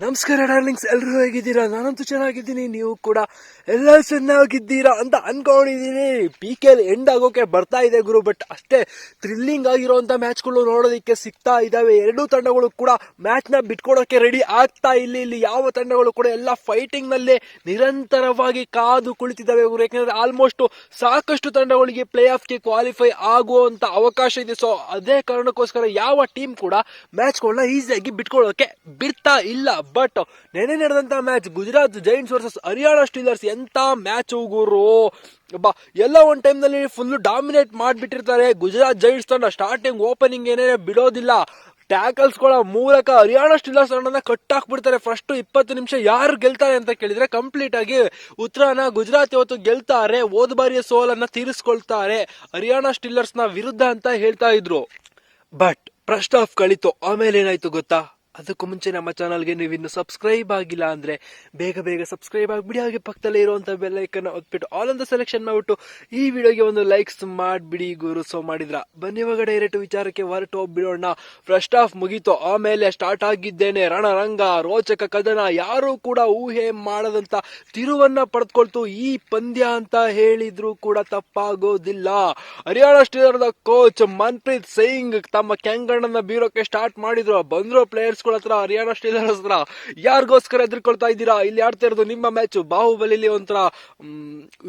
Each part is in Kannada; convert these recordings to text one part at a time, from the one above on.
ನಮಸ್ಕಾರ ಡಾರ್ಲಿಂಗ್ಸ್ ಎಲ್ಲರೂ ಹೇಗಿದ್ದೀರಾ? ನಾನಂತೂ ಚೆನ್ನಾಗಿದ್ದೀನಿ, ನೀವು ಕೂಡ ಎಲ್ಲ ಚೆನ್ನಾಗಿದ್ದೀರಾ ಅಂತ ಅನ್ಕೊಂಡಿದ್ದೀನಿ. ಪಿ ಕೆ ಎಂಡ್ ಆಗೋಕೆ ಬರ್ತಾ ಇದೆ ಗುರು ಬಟ್ ಅಷ್ಟೇ ಥ್ರಿಲ್ಲಿಂಗ್ ಆಗಿರುವಂಥ ಮ್ಯಾಚ್ಗಳು ನೋಡೋದಕ್ಕೆ ಸಿಗ್ತಾ ಇದ್ದಾವೆ ಎರಡೂ ತಂಡಗಳು ಕೂಡ ಮ್ಯಾಚ್ನ ಬಿಟ್ಕೊಡೋಕ್ಕೆ ಬಿಟ್ಕೊಡೋಕೆ ರೆಡಿ ಆಗ್ತಾ ಇಲ್ಲಿ. ಇಲ್ಲಿ ಯಾವ ತಂಡಗಳು ಕೂಡ ಎಲ್ಲ ಫೈಟಿಂಗ್ನಲ್ಲೇ ನಿರಂತರವಾಗಿ ಕಾದು ಕುಳಿತಿದ್ದಾವೆ ಗುರು. ಯಾಕೆಂದರೆ ಆಲ್ಮೋಸ್ಟ್ ಸಾಕಷ್ಟು ತಂಡಗಳಿಗೆ ಪ್ಲೇ ಆಫ್ಗೆ ಕ್ವಾಲಿಫೈ ಆಗುವಂಥ ಅವಕಾಶ ಇದೆ. ಸೊ ಅದೇ ಕಾರಣಕ್ಕೋಸ್ಕರ ಯಾವ ಟೀಮ್ ಕೂಡ ಮ್ಯಾಚ್ಗಳನ್ನ ಈಸಿಯಾಗಿ ಬಿಟ್ಕೊಳ್ಳೋಕೆ ಬಿಡ್ತಾ ಇಲ್ಲ. ಬಟ್ ನೆನೆ ನಡೆದಂತ match Gujarat Giants versus Haryana Steelers ಎಂತ ಮ್ಯಾಚ್ ಗುರು. ಬಾ, ಎಲ್ಲ ಒಂದು ಟೈಮ್ನಲ್ಲಿ ಫುಲ್ ಡಾಮಿನೇಟ್ ಮಾಡಿಬಿಟ್ಟಿರ್ತಾರೆ. ಗುಜರಾತ್ ಜೈಂಟ್ಸ್ ತಂಡ ಸ್ಟಾರ್ಟಿಂಗ್ ಓಪನಿಂಗ್ ಏನೇ ಬಿಡೋದಿಲ್ಲ. ಟ್ಯಾಕಲ್ಸ್ಗಳ ಮೂಲಕ ಹರಿಯಾಣ ಸ್ಟೀಲರ್ಸ್ ತಂಡನ ಕಟ್ಟಾಕ್ಬಿಡ್ತಾರೆ. ಫಸ್ಟ್ ಇಪ್ಪತ್ತು ನಿಮಿಷ ಯಾರು ಗೆಲ್ತಾರೆ ಅಂತ ಕೇಳಿದ್ರೆ ಕಂಪ್ಲೀಟ್ ಆಗಿ ಉತ್ತರಾನ ಗುಜರಾತ್ ಇವತ್ತು ಗೆಲ್ತಾರೆ. ಓದ್ ಬಾರಿಯ ಸೋಲನ್ನ ತೀರಿಸ್ಕೊಳ್ತಾರೆ. ಹರಿಯಾಣ ಸ್ಟೀಲರ್ಸ್ನ ವಿರುದ್ಧ ಅಂತ ಹೇಳ್ತಾ ಇದ್ರು. ಬಟ್ ಪ್ರಶ್ನ ಆಫ್ ಕಳಿತು. ಆಮೇಲೆ ಏನಾಯ್ತು ಗೊತ್ತಾ? ಅದಕ್ಕೂ ಮುಂಚೆ ನಮ್ಮ ಚಾನಲ್ಗೆ ನೀವು ಇನ್ನು ಸಬ್ಸ್ಕ್ರೈಬ್ ಆಗಿಲ್ಲ ಅಂದ್ರೆ ಬೇಗ ಬೇಗ ಸಬ್ಸ್ಕ್ರೈಬ್ ಆಗಿಬಿಡಿ. ಹಾಗೆ ಪಕ್ಕದಲ್ಲೇ ಇರುವಂಥ ಬೆಲ್ಲೈಕನ್ನು ಒತ್ಬಿಟ್ಟು ಆಲ್ ಅಂತ ಸೆಲೆಕ್ಷನ್ ಮಾಡ್ಬಿಟ್ಟು ಈ ವಿಡಿಯೋಗೆ ಒಂದು ಲೈಕ್ಸ್ ಮಾಡಿಬಿಡಿ ಗುರು. ಸೊ ಮಾಡಿದ್ರ ಬನ್ನಿ ಇವಾಗ ಡೈರೆಕ್ಟ್ ವಿಚಾರಕ್ಕೆ ಹೊರಟು ಹೋಗ್ಬಿಡೋಣ. ಫಸ್ಟ್ ಆಫ್ ಮುಗೀತು. ಆಮೇಲೆ ಸ್ಟಾರ್ಟ್ ಆಗಿದ್ದೇನೆ. ರಣರಂಗ, ರೋಚಕ ಕದನ, ಯಾರು ಕೂಡ ಊಹೆ ಮಾಡದಂತ ತಿರುವನ್ನ ಪಡೆದುಕೊಳ್ತು. ಈ ಪಂದ್ಯ ಅಂತ ಹೇಳಿದ್ರು ಕೂಡ ತಪ್ಪಾಗೋದಿಲ್ಲ. ಹರಿಯಾಣ ಸ್ಟೇಡಿಯಂ ಕೋಚ್ ಮನ್ಪ್ರೀತ್ ಸಿಂಗ್ ತಮ್ಮ ಕೆಂಗಣ್ಣನ ಬೀರೋಕೆ ಸ್ಟಾರ್ಟ್ ಮಾಡಿದ್ರು. ಬಂದ್ರು ಪ್ಲೇಯರ್ಸ್ ಗಳ ಹತ್ರ ಹರಿಯಾಣ ಸ್ಟೀಲರ್ಸ್ ಹತ್ರ ಯಾರಿಗೋಸ್ಕರ ಎದುರ್ಕೊಳ್ತಾ ಇದ್ದೀರಾ? ಇಲ್ಲಿ ಆಡ್ತಾ ಇರೋದು ನಿಮ್ಮ ಮ್ಯಾಚ್ ಬಾಹುಬಲಿಲಿ ಒಂಥರ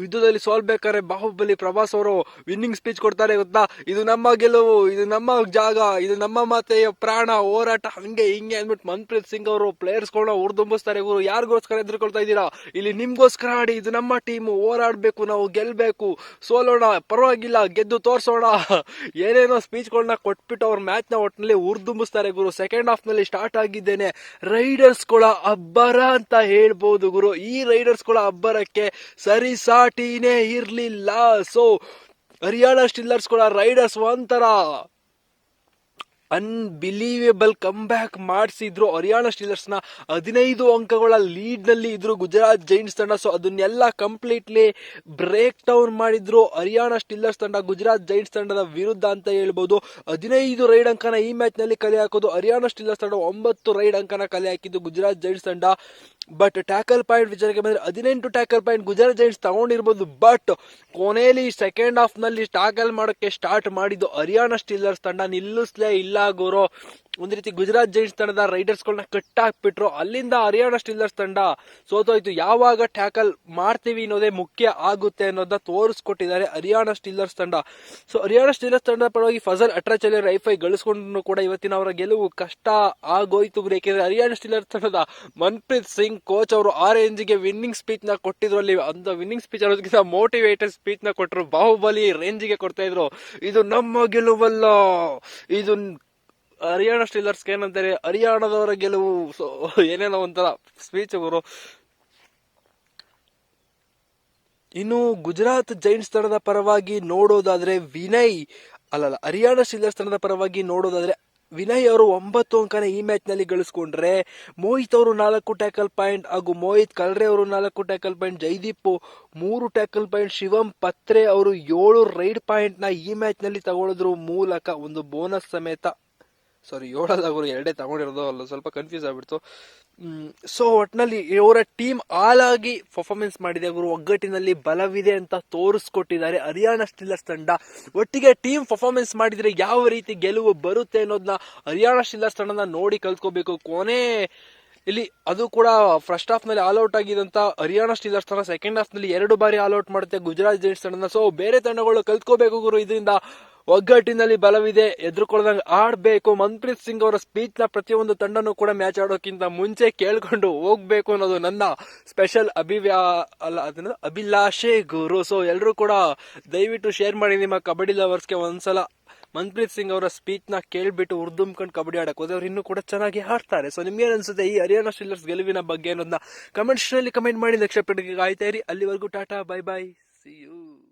ಯುದ್ಧದಲ್ಲಿ ಸೋಲ್ಬೇಕಾದ್ರೆ ಬಾಹುಬಲಿ ಪ್ರಭಾಸ್ ಅವರು ವಿನ್ನಿಂಗ್ ಸ್ಪೀಚ್ ಕೊಡ್ತಾರೆ ಗೊತ್ತಾ? ಇದು ನಮ್ಮ ಗೆಲುವು, ಇದು ನಮ್ಮ ಜಾಗ, ಇದು ನಮ್ಮ ಮಾತೆಯ ಪ್ರಾಣ, ಹೋರಾಟ, ಹಂಗೆ ಹಿಂಗೆ ಅಂದ್ಬಿಟ್ಟು ಮನ್ಪ್ರೀತ್ ಸಿಂಗ್ ಅವರು ಪ್ಲೇಯರ್ಸ್ ಗಳನ್ನ ಹುರ್ದುಂಬಿಸ್ತಾರೆ ಇವರು ಯಾರಿಗೋಸ್ಕರ ಎದುರ್ಕೊಳ್ತಾ ಇದ್ದೀರಾ? ಇಲ್ಲಿ ನಿಮ್ಗೋಸ್ಕರ ಆಡಿ, ಇದು ನಮ್ಮ ಟೀಮು ಹೋರಾಡ್ಬೇಕು ನಾವು, ಗೆಲ್ಬೇಕು. ಸೋಲೋಣ, ಪರವಾಗಿಲ್ಲ, ಗೆದ್ದು ತೋರ್ಸೋಣ. ಏನೇನೋ ಸ್ಪೀಚ್ ಗಳನ್ನ ಕೊಟ್ಬಿಟ್ಟು ಅವ್ರ ಮ್ಯಾಚ್ನ ಒಟ್ಟಿನಲ್ಲಿ ಹುರಿದುಂಬಿಸ್ತಾರೆ ಗುರು. ಸೆಕೆಂಡ್ ಹಾಫ್ನಲ್ಲಿ ಸ್ಟಾರ್ಟ್ ಆಗಿದ್ದೇನೆ. ರೈಡರ್ಸ್ ಕೊಳ ಅಬ್ಬರ ಅಂತ ಹೇಳ್ಬೋದು ಗುರು. ಈ ರೈಡರ್ಸ್ ಕೊಳ ಅಬ್ಬರಕ್ಕೆ ಸರಿಸಾಟಿನೇ ಇರಲಿಲ್ಲ ಇರ್ಲಿಲ್ಲ. ಸೊ ಹರಿಯಾಣ ಸ್ಟಿಲ್ಲರ್ಸ್ ಕೂಡ ರೈಡರ್ಸ್ ಒಂಥರ. ಅನ್ಬಿಲೀವೇಬಲ್ ಕಮ್ ಬ್ಯಾಕ್ ಮಾಡಿಸಿದ್ರು ಹರಿಯಾಣ ಸ್ಟೀಲರ್ಸ್ನ ಹದಿನೈದು ಅಂಕಗಳ ಲೀಡ್ನಲ್ಲಿ ಇದ್ರು ಗುಜರಾತ್ ಜೈಂಟ್ಸ್ ತಂಡ. ಸೊ ಅದನ್ನೆಲ್ಲ ಕಂಪ್ಲೀಟ್ಲಿ ಬ್ರೇಕ್ ಡೌನ್ ಮಾಡಿದ್ರು ಹರಿಯಾಣ ಸ್ಟೀಲರ್ಸ್ ತಂಡ, ಗುಜರಾತ್ ಜೈಂಟ್ಸ್ ತಂಡದ ವಿರುದ್ಧ ಅಂತ ಹೇಳ್ಬೋದು. ಹದಿನೈದು ರೈಡ್ ಅಂಕನ ಈ ಮ್ಯಾಚ್ನಲ್ಲಿ ಕಲೆ ಹಾಕೋದು ಹರಿಯಾಣ ಸ್ಟೀಲರ್ಸ್ ತಂಡ, ಒಂಬತ್ತು ರೈಡ್ ಅಂಕನ ಕಲೆ ಹಾಕಿದ್ದು ಗುಜರಾತ್ ಜೈಂಟ್ಸ್ ತಂಡ. ಬಟ್ ಟ್ಯಾಕಲ್ ಪಾಯಿಂಟ್ ವಿಚಾರಕ್ಕೆ ಬಂದರೆ ಹದಿನೆಂಟು ಟ್ಯಾಕಲ್ ಪಾಯಿಂಟ್ ಗುಜರಾತ್ ಜೈಂಟ್ಸ್ ತಗೊಂಡಿರ್ಬೋದು. ಬಟ್ ಕೊನೆಯಲ್ಲಿ ಸೆಕೆಂಡ್ ಹಾಫ್ನಲ್ಲಿ ಟ್ಯಾಕಲ್ ಮಾಡೋಕ್ಕೆ ಸ್ಟಾರ್ಟ್ ಮಾಡಿದ್ದು ಹರಿಯಾಣ ಸ್ಟೀಲರ್ಸ್ ತಂಡ. ನಿಲ್ಲಿಸ್ಲೇ ಇಲ್ಲ ಗುರು. ಒಂದು ರೀತಿ ಗುಜರಾತ್ ಜೈಂಟ್ಸ್ ತಂಡದ ರೈಡರ್ಸ್ ಕಟ್ ಹಾಕ್ಬಿಟ್ರು ಅಲ್ಲಿಂದ ಹರಿಯಾಣ ಸ್ಟೀಲರ್ಸ್ ತಂಡ ಸೋತೋಯ್ತು. ಯಾವಾಗ ಟ್ಯಾಕಲ್ ಮಾಡ್ತೀವಿ ಅನ್ನೋದೇ ಮುಖ್ಯ ಆಗುತ್ತೆ ಅನ್ನೋದನ್ನ ತೋರಿಸ್ಕೊಟ್ಟಿದ್ದಾರೆ ಹರಿಯಾಣ ಸ್ಟೀಲರ್ಸ್ ತಂಡ. ಸೊ ಹರಿಯಾಣ ಸ್ಟೀಲರ್ಸ್ ತಂಡ ಪರವಾಗಿ ಫಜಲ್ ಅಟ್ರಾಚಲಿ ರೈಫೈ ಗಳಿಸ್ಕೊಂಡು ಕೂಡ ಇವತ್ತಿನ ಅವರ ಗೆಲುವು ಕಷ್ಟ ಆಗೋಯ್ತು ಗುರು. ಯಾಕೆಂದ್ರೆ ಹರಿಯಾಣ ಸ್ಟೀಲರ್ಸ್ ತಂಡದ ಮನ್ಪ್ರೀತ್ ಸಿಂಗ್ ಕೋಚ್ ಅವರು ಆ ರೇಂಜ್ಗೆ ವಿನ್ನಿಂಗ್ ಸ್ಪೀಚ್ನ ಕೊಟ್ಟಿದ್ರು ಅಲ್ಲಿ. ಅಂತ ವಿನ್ನಿಂಗ್ ಸ್ಪೀಚ್ ಅನ್ನೋದಕ್ಕಿಂತ ಮೋಟಿವೇಟೆಡ್ ಸ್ಪೀಚ್ನ ಕೊಟ್ಟರು ಬಾಹುಬಲಿ ರೇಂಜ್ಗೆ ಕೊಡ್ತಾ ಇದ್ರು. ಇದು ನಮ್ಮ ಗೆಲುವಲ್ಲ. ಇದು ಹರಿಯಾಣ ಸ್ಟೀಲರ್ಸ್ ಏನಂತಾರೆ? ಹರಿಯಾಣದವರ ಗೆಲುವು. ಏನೇನೋ ಒಂಥರ ಸ್ಪೀಚ್ ಅವರು ಇನ್ನು ಗುಜರಾತ್ ಜೈಂಟ್ಸ್ ತಂಡದ ಪರವಾಗಿ ನೋಡೋದಾದ್ರೆ ವಿನಯ್, ಅಲ್ಲಲ್ಲ, ಹರಿಯಾಣ ಸ್ಟೀಲರ್ಸ್ ತಂಡದ ಪರವಾಗಿ ನೋಡೋದಾದ್ರೆ ವಿನಯ್ ಅವರು ಒಂಬತ್ತು ಅಂಕನ ಈ ಮ್ಯಾಚ್ನಲ್ಲಿ ಗಳಿಸ್ಕೊಂಡ್ರೆ ಮೋಹಿತ್ ಅವರು ನಾಲ್ಕು ಟ್ಯಾಕಲ್ ಪಾಯಿಂಟ್ ಹಾಗೂ ಮೋಹಿತ್ ಕಲ್ರೆ ಅವರು ನಾಲ್ಕು ಟ್ಯಾಕಲ್ ಪಾಯಿಂಟ್, ಜೈದೀಪ್ ಮೂರು ಟ್ಯಾಕಲ್ ಪಾಯಿಂಟ್, ಶಿವಂ ಪತ್ರೆ ಅವರು ಏಳು ರೈಡ್ ಪಾಯಿಂಟ್ನ ಈ ಮ್ಯಾಚ್ನಲ್ಲಿ ತಗೊಳ್ಳೋದ್ರ ಮೂಲಕ ಒಂದು ಬೋನಸ್ ಸಮೇತ. ಸಾರಿ ಏಳಲ್ಲ ಗುರು ಎರಡೇ ತಗೊಂಡಿರೋದು ಅಲ್ಲ ಸ್ವಲ್ಪ ಕನ್ಫ್ಯೂಸ್ ಆಗ್ಬಿಡ್ತು. ಸೊ ಒಟ್ನಲ್ಲಿ ಇವರ ಟೀಮ್ ಆಲಾಗಿ ಪರ್ಫಾರ್ಮೆನ್ಸ್ ಮಾಡಿದೆ, ಗುರು. ಒಗ್ಗಟ್ಟಿನಲ್ಲಿ ಬಲವಿದೆ ಅಂತ ತೋರಿಸ್ಕೊಟ್ಟಿದ್ದಾರೆ ಹರಿಯಾಣ ಸ್ಟಿಲ್ಲರ್ಸ್ ತಂಡ. ಒಟ್ಟಿಗೆ ಟೀಮ್ ಪರ್ಫಾರ್ಮೆನ್ಸ್ ಮಾಡಿದ್ರೆ ಯಾವ ರೀತಿ ಗೆಲುವು ಬರುತ್ತೆ ಅನ್ನೋದನ್ನ ಹರಿಯಾಣ ಸ್ಟಿಲ್ಲರ್ಸ್ ತಂಡನ ನೋಡಿ ಕಲ್ತ್ಕೋಬೇಕು. ಕೊನೆ ಇಲ್ಲಿ ಅದು ಕೂಡ ಫಸ್ಟ್ ಹಾಫ್ ಆಲ್ ಔಟ್ ಆಗಿದಂತ ಹರಿಯಾಣ ಸ್ಟೀಲರ್ಸ್ ತಂಡ ಸೆಕೆಂಡ್ ಹಾಫ್ನಲ್ಲಿ ಎರಡು ಬಾರಿ ಆಲ್ ಔಟ್ ಮಾಡುತ್ತೆ ಗುಜರಾತ್ ಜೈಂಟ್ಸ್ ತಂಡನ. ಸೊ ಬೇರೆ ತಂಡಗಳು ಕಲ್ತ್ಕೋಬೇಕು, ಗುರು. ಇದರಿಂದ ಒಗ್ಗಟ್ಟಿನಲ್ಲಿ ಬಲವಿದೆ. ಎದುರುಕೊಳ್ಳದಂಗೆ ಆಡ್ಬೇಕು. ಮನ್ಪ್ರೀತ್ ಸಿಂಗ್ ಅವರ ಸ್ಪೀಚ್ನ ಪ್ರತಿಯೊಂದು ತಂಡನೂ ಕೂಡ ಮ್ಯಾಚ್ ಆಡೋಕ್ಕಿಂತ ಮುಂಚೆ ಕೇಳ್ಕೊಂಡು ಹೋಗ್ಬೇಕು ಅನ್ನೋದು ನನ್ನ ಸ್ಪೆಷಲ್ ಅಭಿವ್ಯಾ, ಅಲ್ಲ, ಅದನ್ನ ಅಭಿಲಾಷೆ ಗುರು. ಸೊ ಎಲ್ಲರೂ ಕೂಡ ದಯವಿಟ್ಟು ಶೇರ್ ಮಾಡಿ ನಿಮ್ಮ ಕಬಡ್ಡಿ ಲವರ್ಸ್ಗೆ ಒಂದ್ಸಲ ಮನ್ಪ್ರೀತ್ ಸಿಂಗ್ ಅವರ ಸ್ಪೀಚ್ನ ಕೇಳ್ಬಿಟ್ಟು ಉರ್ದುಂಬ್ಕೊಂಡು ಕಬಡ್ಡಿ ಆಡಕ್ ಹೋದ್ರೆ ಇನ್ನೂ ಕೂಡ ಚೆನ್ನಾಗಿ ಆಡ್ತಾರೆ. ಸೊ ನಿಮ್ಗೆ ಅನ್ಸುತ್ತೆ ಈ ಹರಿಯಾಣ ಸ್ಟಿಲ್ಲರ್ಸ್ ಗೆಲುವಿನ ಬಗ್ಗೆ ಅನ್ನೋದನ್ನ ಕಮೆಂಟ್ಸ್ನಲ್ಲಿ ಕಮೆಂಟ್ ಮಾಡಿ. ಲಕ್ಷ ಪೆಟ್ಟಿಗೆ ಕಾಯ್ತಾ ಇರಿ. ಅಲ್ಲಿವರೆಗೂ tata, bye bye. See you